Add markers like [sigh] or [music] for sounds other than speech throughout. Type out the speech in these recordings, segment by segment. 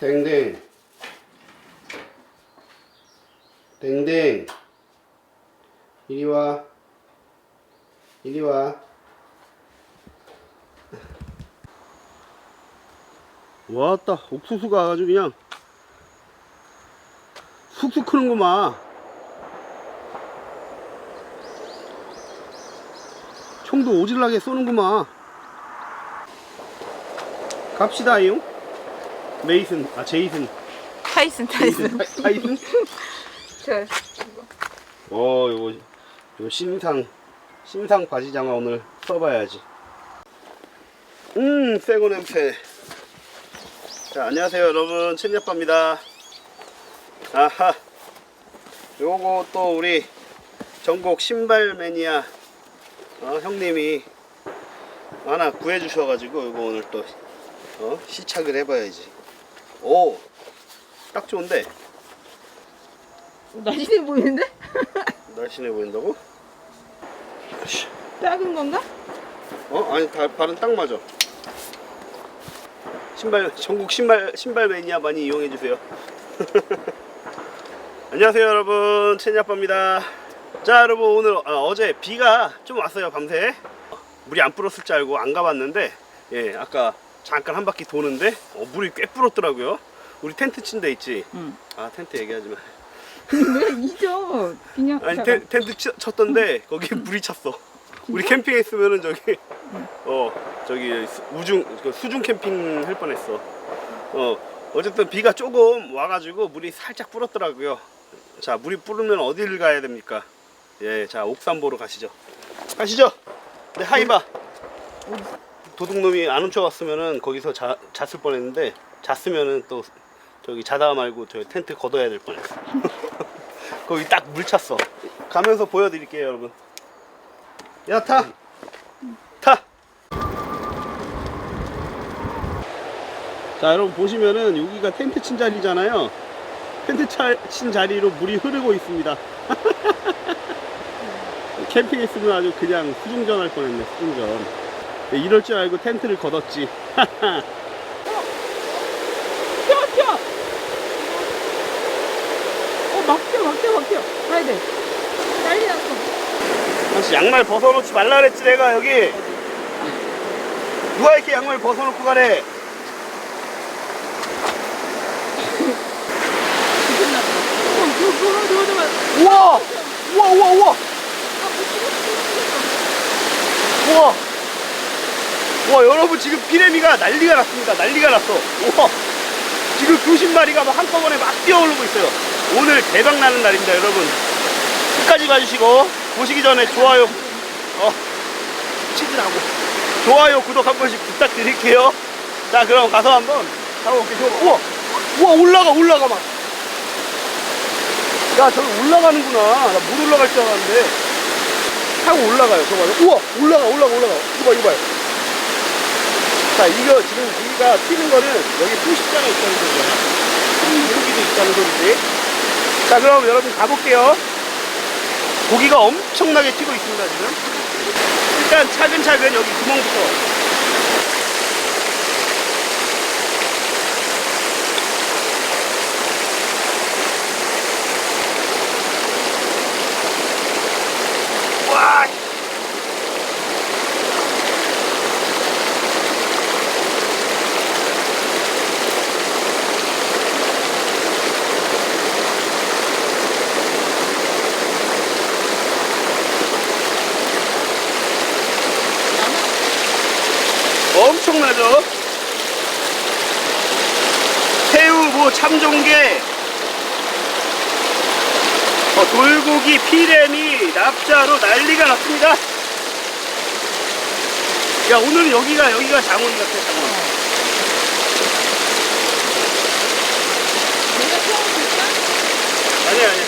댕댕 댕댕 이리 와. 이리 와. 왔다. 옥수수가 아주 그냥 쑥쑥 크는구만. 총도 오질나게 쏘는구만. 갑시다요 메이슨 아 제이슨 타이슨 타이슨. 타- 타이슨 저어 요거 요 신상 신상 바지 장화 오늘 써봐야지. 음 새거 냄새. 자 안녕하세요 여러분. 천리아빠입니다. 아하. 요거 또 우리 전국 신발 매니아 어, 형님이 하나 구해 주셔가지고 요거 오늘 또 어, 시착을 해봐야지 오 딱 좋은데 날씬해 보이는데? [laughs] 날씬해 보인다고? 작은 건가? 어? 아니 다, 발은 딱 맞아 신발 전국 신발 신발 매니아 많이 이용해 주세요 [laughs] 안녕하세요 여러분 채니아빠입니다 자 여러분 오늘 아, 어제 비가 좀 왔어요 밤새 물이 안 불었을 줄 알고 안 가봤는데 예 아까 잠깐 한 바퀴 도는데 어, 물이 꽤 불었더라고요 우리 텐트 친 데 있지 응. 아 텐트 얘기하지 마 [laughs] 왜 잊어? 그냥 아니 텐, 텐트 치- 쳤던데 거기 물이 찼어. 우리 캠핑했으면은 저기 어 저기 수- 우중 그 수중 캠핑 할 뻔했어. 어 어쨌든 비가 조금 와가지고 물이 살짝 불었더라고요. 자 물이 불으면 어디를 가야 됩니까? 예, 자 옥산 보러 가시죠. 가시죠. 네 하이바. 도둑놈이 안 훔쳐갔으면은 거기서 자, 잤을 뻔했는데 잤으면은 또 저기 자다 말고 저 텐트 걷어야 될 뻔했어. [laughs] 거기 딱 물 찼어. 가면서 보여드릴게요, 여러분. 야 타, 타. 자, 여러분 보시면은 여기가 텐트 친 자리잖아요. 텐트 차, 친 자리로 물이 흐르고 있습니다. [laughs] 캠핑했으면 아주 그냥 수중전 할 뻔했네, 수중전. 네, 이럴 줄 알고 텐트를 걷었지. 튀어 튀어. 어 막혀 막혀 막혀. 가야 돼. 난리 났어. 당신 양말 벗어놓지 말라 그랬지 내가 여기 누가 이렇게 양말 벗어놓고 가래 기분 나빠. 어 그거 그거 저거 저거. 우와 우와 우와 우와 우와 우와 여러분 지금 피레미가 난리가 났습니다 난리가 났어 우와 지금 수십 마리가 막 한꺼번에 막 뛰어오르고 있어요 오늘 대박 나는 날입니다 여러분 끝까지 봐주시고 보시기 전에 좋아요 어 치즈라고 좋아요 구독 한 번씩 부탁드릴게요 자 그럼 가서 한번 가볼게요 우와 우와 올라가 올라가 막 야, 저기 올라가는구나. 나못 올라갈 줄 알았는데. 타고 올라가요, 저거. 봐요. 우와! 올라가, 올라가, 올라가. 이거 봐, 이거 봐요. 자, 이거 지금 우리가 튀는 거는 여기 수십자가 있다는 소리잖아. 여기도 있다는 소리지. 자, 그럼 여러분 가볼게요. 고기가 엄청나게 튀고 있습니다, 지금. 일단 차근차근 여기 구멍부터. 와! 엄청나죠? 새우, 뭐 참종개, 어, 돌고기, 피레미, 납자로 난리가 났습니다. 야, 오늘은 여기가, 여기가 장원 같아, 장원. 내가 태워줄까? 아니야, 아니야.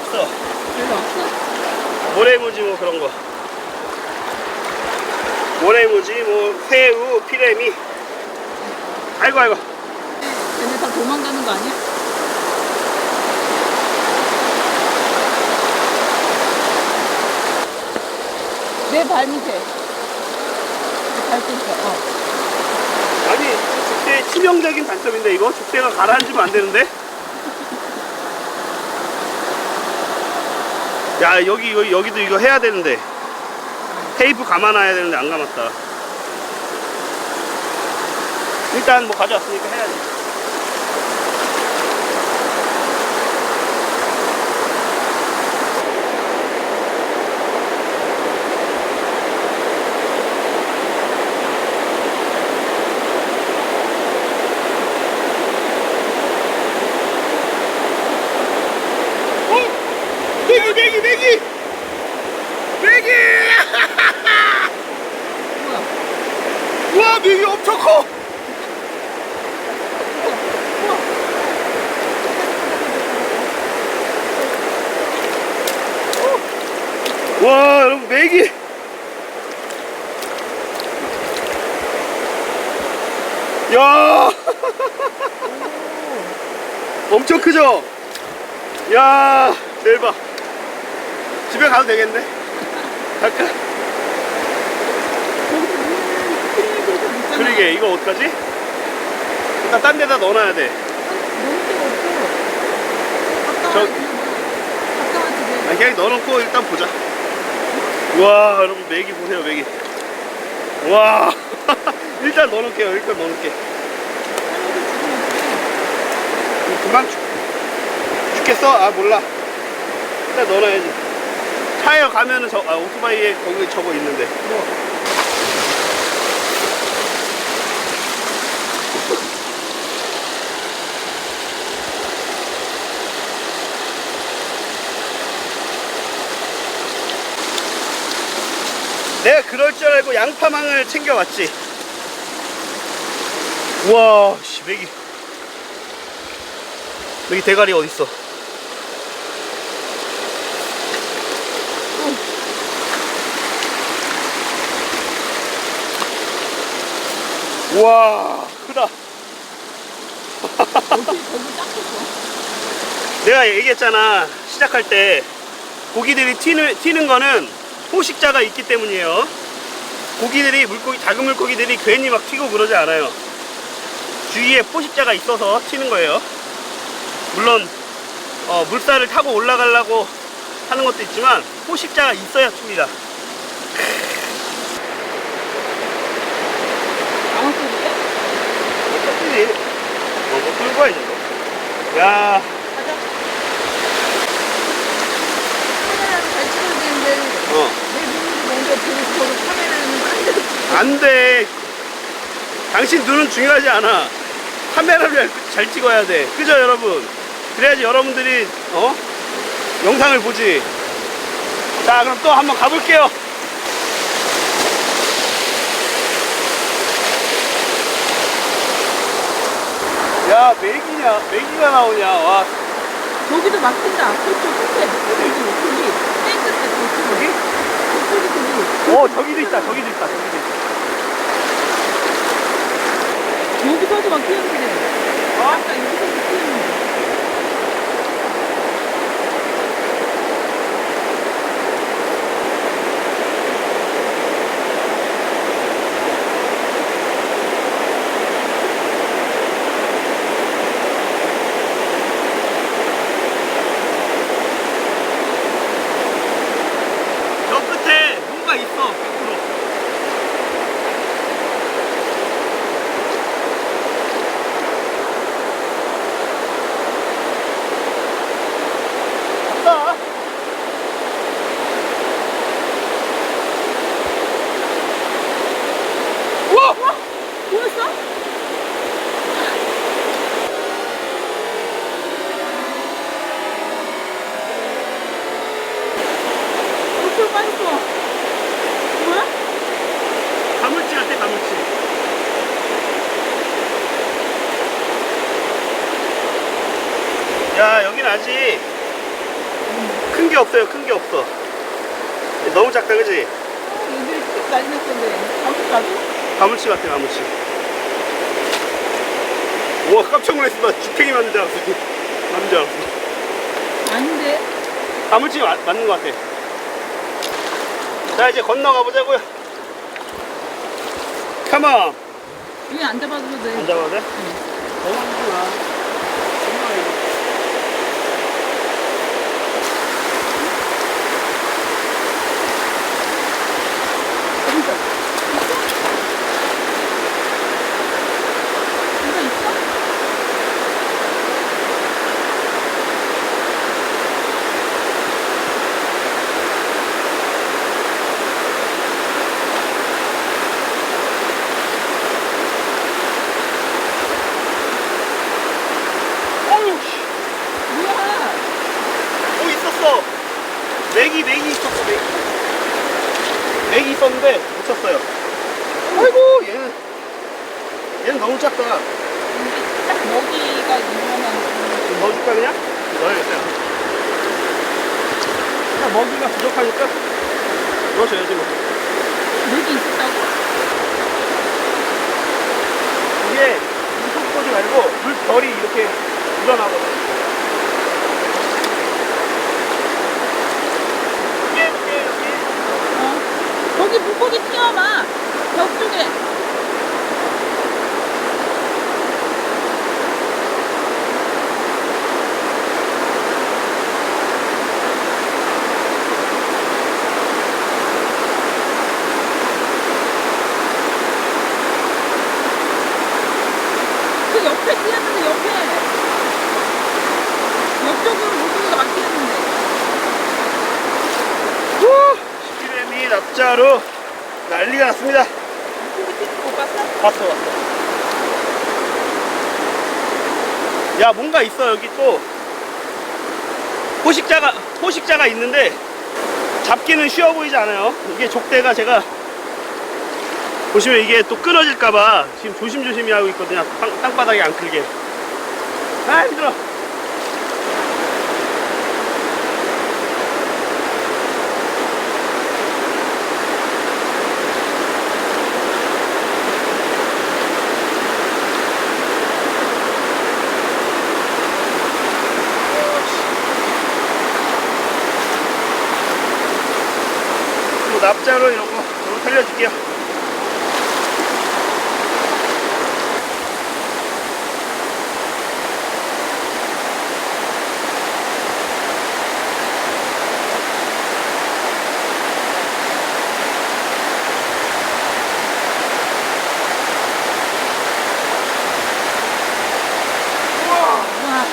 없어. 별로 없어? 모래무지 뭐 그런 거. 모래무지 뭐 새우, 피레미. 아이고 아이고. 얘네 다 도망가는 거 아니야? 내 발 밑에. 내 발끝에. 어. 아니 죽대의 치명적인 단점인데 이거 죽대가 가라앉으면 안 되는데. 야 여기 여기 여기도 이거 해야 되는데 테이프 감아놔야 되는데 안 감았다. 일단 뭐 가져왔으니까 해야지. 어? 메기 메기 메기 메기 뭐야? 와 메기 엄청 커! 와 여러분 메기! 야! [laughs] 엄청 크죠? 야 대박. 집에 가도 되겠네? 잠깐 그러게 이거 어떡하지 일단 딴 데다 넣어놔야 돼 저- 아, 그냥 넣어놓고 일단 보자. 와, 여러분 메기 보세요, 메기. 와, [laughs] 일단 넣어놓을게요. 일단 넣어놓을게. 그만 죽, 죽겠어? 아 몰라. 일단 넣어놔야지. 차에 가면은 저 아, 오토바이에 거기 저거 있는데. 내가 그럴 줄 알고 양파망을 챙겨왔지. 우와, 씨, 메기. 메기 대가리 어딨어? 우와, 크다. [laughs] 내가 얘기했잖아. 시작할 때 고기들이 튀는, 튀는 거는 포식자가 있기 때문이에요. 고기들이 물고기 작은 물고기들이 괜히 막 튀고 그러지 않아요. 주위에 포식자가 있어서 튀는 거예요. 물론 어, 물살을 타고 올라가려고 하는 것도 있지만 포식자가 있어야 튑니다. 뭐 끌고 와야지. 이거. 야, 가자. 카메라를 잘 찍어야 되는데 어, 저거 카메라는 딴 데로 안 돼. 당신 눈은 중요하지 않아. 카메라를 잘 찍어야 돼. 그죠, 여러분? 그래야지 여러분들이, 어? 영상을 보지. 자, 그럼 또 한번 가볼게요. 야, 메기냐? 메기가 나오냐? 와, 저기도 막힌다. 그쪽 끝에. 저기, 저기. 맨 끝에 저기. 어, 저기도 있다, 저기도 있다, 저기도 있다. 막히는데. 어? 아까 여기서도 막히는데. 저 끝에 뭔가 있어, 거꾸로. 간다. 우와! 뭐였어? 어떻게 빠졌어? 뭐야? 가물치 같아, 가물치. 야, 여긴 아직 큰 게 없어요. 큰 게 없어. 너무 작다, 그지? 어, 얘들이 쭉 난리 났던데. 아무도 가도? 가물치 같아, 가물치. 우와, 깜짝 놀랐어. 나 주팽이 맞는 줄 알았어. 맞는 줄 알았어. 아닌데. 가물치 마, 맞는 것 같아. 자, 이제 건너가 보자고요. 컴온. 위에 안 잡아도 돼. 안 잡아도 돼? 너무 하구나. 어디서? 있어? 이거 있어? 어휴, 씨. 뭐야? 어, 있었어. 맥이, 맥이 있었어, 맥이. 맥이 있었는데, 못 쳤어요. 아이고, 얘는, 얘는 너무 작다. 딱 먹이가 유명한 넣어줄까, 그냥? 넣어야겠어요. 아, 먹이가 부족하니까, 넣어줘야지, 뭐. 먹이 있었다고? 이게, 물속 쏘지 말고, 물결이 이렇게 일어나거든. 여기, 여기, 여기. 어. 물고기 튀어봐. 벽 쪽에. 그 옆에 뛰었는데 옆에 옆쪽으로 뛰었는데 후! 시래미 납자로 거못 봤어? 봤어, 봤어. 야, 뭔가 있어, 여기 또. 포식자가, 포식자가 있는데, 잡기는 쉬워 보이지 않아요. 이게 족대가 제가, 보시면 이게 또 끊어질까봐 지금 조심조심히 하고 있거든요. 땅, 땅바닥에 안 끌게. 아, 힘들어. 이런 거 살려줄게요. 와.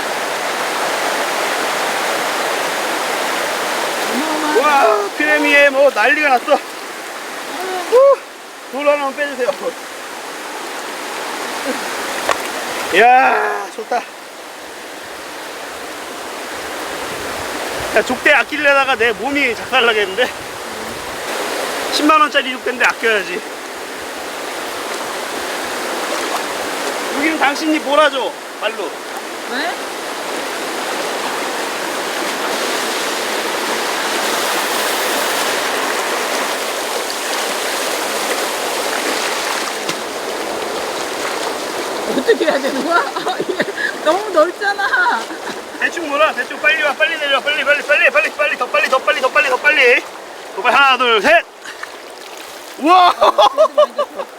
어마어마하다. 와, 피레미에 뭐 난리가 났어. 후, 돌 하나만 빼주세요. 이 야, 좋다. 야, 족대 아끼려다가 내 몸이 작살나겠는데? 10만원짜리 족대인데 아껴야지. 여기는 당신이 몰아줘, 발로. 왜? 어떻게 해야 되는 거야? [laughs] 너무 넓잖아. 대충 몰아, 대충 빨리 와, 빨리 내려, 빨리, 빨리, 빨리, 빨리, 빨리, 더 빨리, 더 빨리, 더 빨리, 더 빨리. 더 빨리, 하나, 둘, 셋! 우와! [laughs]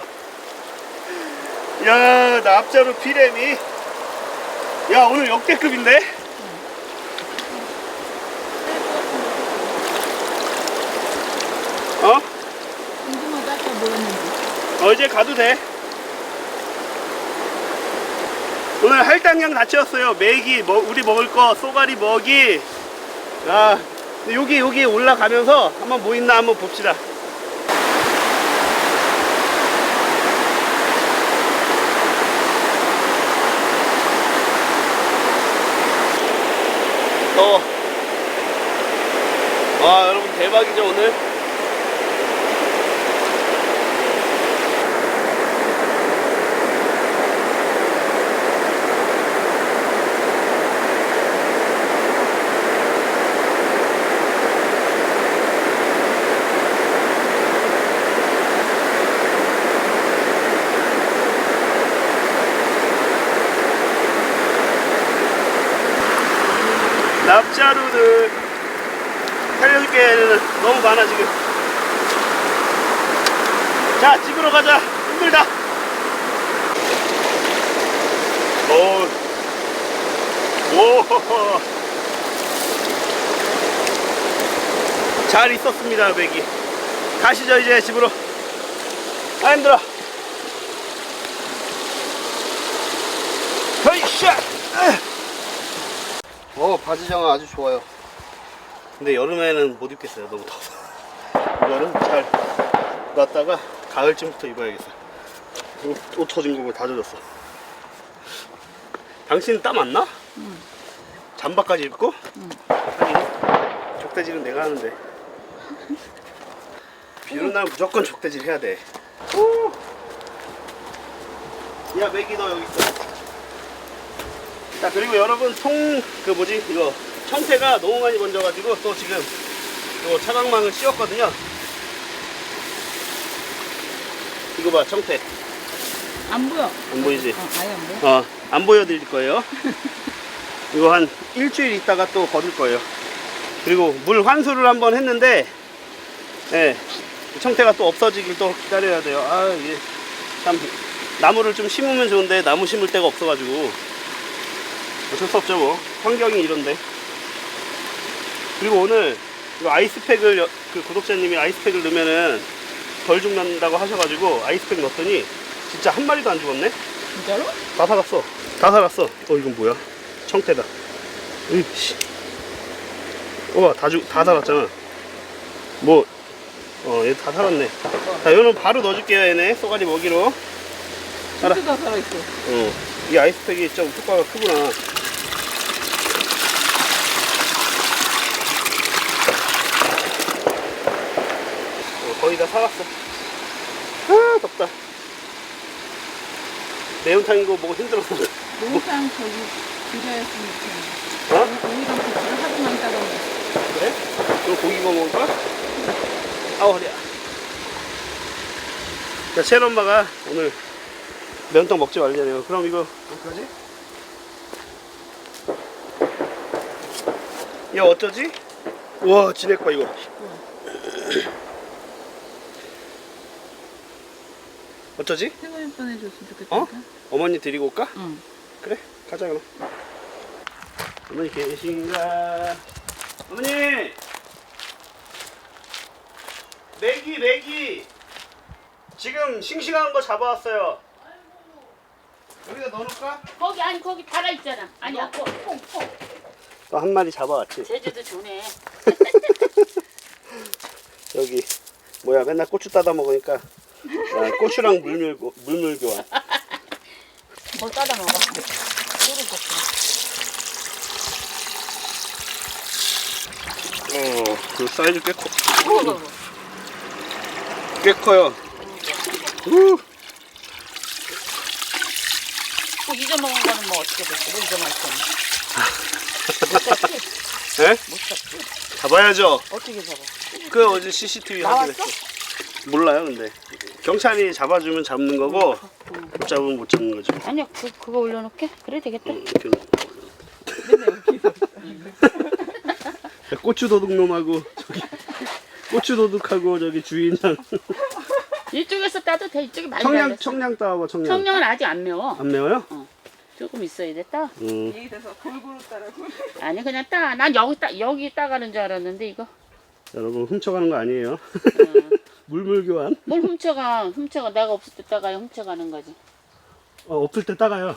야, 납자로 피레미. 야, 오늘 역대급인데? 어? 궁금하다 아까 뭐였는지. 어, 이제 가도 돼. 오늘 할당량 다 채웠어요. 메기, 뭐, 우리 먹을 거, 쏘가리 먹이. 아, 여기, 여기 올라가면서 한번 뭐 있나 한번 봅시다. 더워. 와, 여러분 대박이죠, 오늘? 납자루들 살려줄게 너무 많아 지금 자 집으로 가자 힘들다 오, 오, [laughs] 잘 있었습니다 맥이. 가시죠 이제 집으로. 아 힘들어 허이샤 어 바지 장화 아주 좋아요. 근데 여름에는 못 입겠어요 너무 더워서. [laughs] 이거는 잘 놨다가 가을쯤부터 입어야겠어. 옷, 옷 터진 거고 다 젖었어. 당신 땀 안 나? 잠바까지 입고? 하긴 족대질은 내가 하는데 비 오는 날 무조건 족대질 해야 돼 오. 야 맥이 너 여기 있어 자 그리고 여러분 통 그 뭐지 이거 청태가 너무 많이 번져가지고 또 지금 또 차광망을 씌웠거든요 이거 봐 청태 안 보여. 안 보이지? 어, 아예 안 보여. 어, 안 보여드릴 거예요. [laughs] 이거 한 일주일 있다가 또 거둘 거예요. 그리고 물 환수를 한번 했는데, 예, 청태가 또 없어지길 또 기다려야 돼요. 아, 이게 참, 나무를 좀 심으면 좋은데, 나무 심을 데가 없어가지고, 어쩔 수 없죠, 뭐. 환경이 이런데. 그리고 오늘, 이거 아이스팩을, 여- 그 구독자님이 아이스팩을 넣으면은 덜 죽는다고 하셔가지고, 아이스팩 넣었더니, 진짜 한 마리도 안 죽었네? 진짜로? 다 살았어. 다 살았어. 어, 이건 뭐야? 청태다. 으이씨. 와, 다 죽, 다 살았잖아. 뭐, 어, 얘 다 살았네. 자, 얘는 바로 넣어줄게요, 얘네. 쏘가리 먹이로. 진짜 다 살아있어. 어. 이 아이스팩이 좀 효과가 크구나. 어, 거의 다 살았어. 아, 덥다. 매운탕이고 뭐고 힘들었어. 농상 저기 드려야으면 좋겠네. 어? 오이랑 고추를 하루만 따가 먹어. 그래? 그럼 고기 구워 먹을까? 아우 허리야 자 채연 엄마가 오늘 면탕 먹지 말자네요 그럼 이거 어떡하지? 야 어쩌지? 우와 지낼 거 이거 어쩌지? 태국인 보내줬으면 좋겠다. 어? 어머니 데리고 올까? 응. 그래 가자 그럼. 어머니 계신가? 어머니! 메기 메기! 지금 싱싱한 거 잡아왔어요. 여기다 넣어놓을까? 거기 아니 거기 달아 있잖아. 아니야, 거, 콩, 콩. 또 한 마리 잡아왔지. 제주도 좋네. [laughs] 여기 뭐야 맨날 고추 따다 먹으니까. 아, 고추랑 물물 물물 교환 뭘 따다 먹어. 줬어. 어 그 사이즈 꽤 커. 어머, 꽤 커요 우. 뭐 잊어먹은 거는 뭐 어떻게 됐어? 뭐? [laughs] 못 잡지? 예? 못 잡지? 잡아야죠 어떻게 잡아? 그 어제 CCTV 나왔어? 확인했어. 몰라요, 근데 경찰이 잡아주면 잡는 거고 못 잡으면 못 잡는 거죠. 아니야, 그, 그거 올려놓게? 그래 되겠다. 음, 이렇게. 고추 도둑놈하고 저기 고추 도둑하고 저기 주인장 이쪽에서 따도 돼. 이쪽이 많이 청량 달렸어. 청량 따와 청량. 청량은 아직 안 매워. 안 매워요? 조금 있어야 돼, 따. 음. 얘기 돼서 골고루 따라고. 아니, 그냥 따. 난 여기 따, 여기 따가는 줄 알았는데, 이거. 여러분 훔쳐가는 거 아니에요. 어. [laughs] 물물 교환. 뭘 훔쳐가, 훔쳐가. 내가 없을 때 따가야 훔쳐가는 거지. 어, 없을 때 따가요.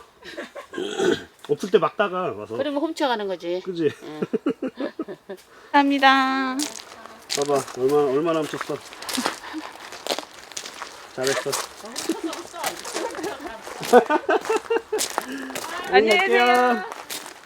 [laughs] 없을 때 막 따가 와서. 그러면 훔쳐가는 거지. 그지? 감사합니다. 봐봐 얼마나 얼마나 훔쳤어. 잘했어. 안녕히. 계세요.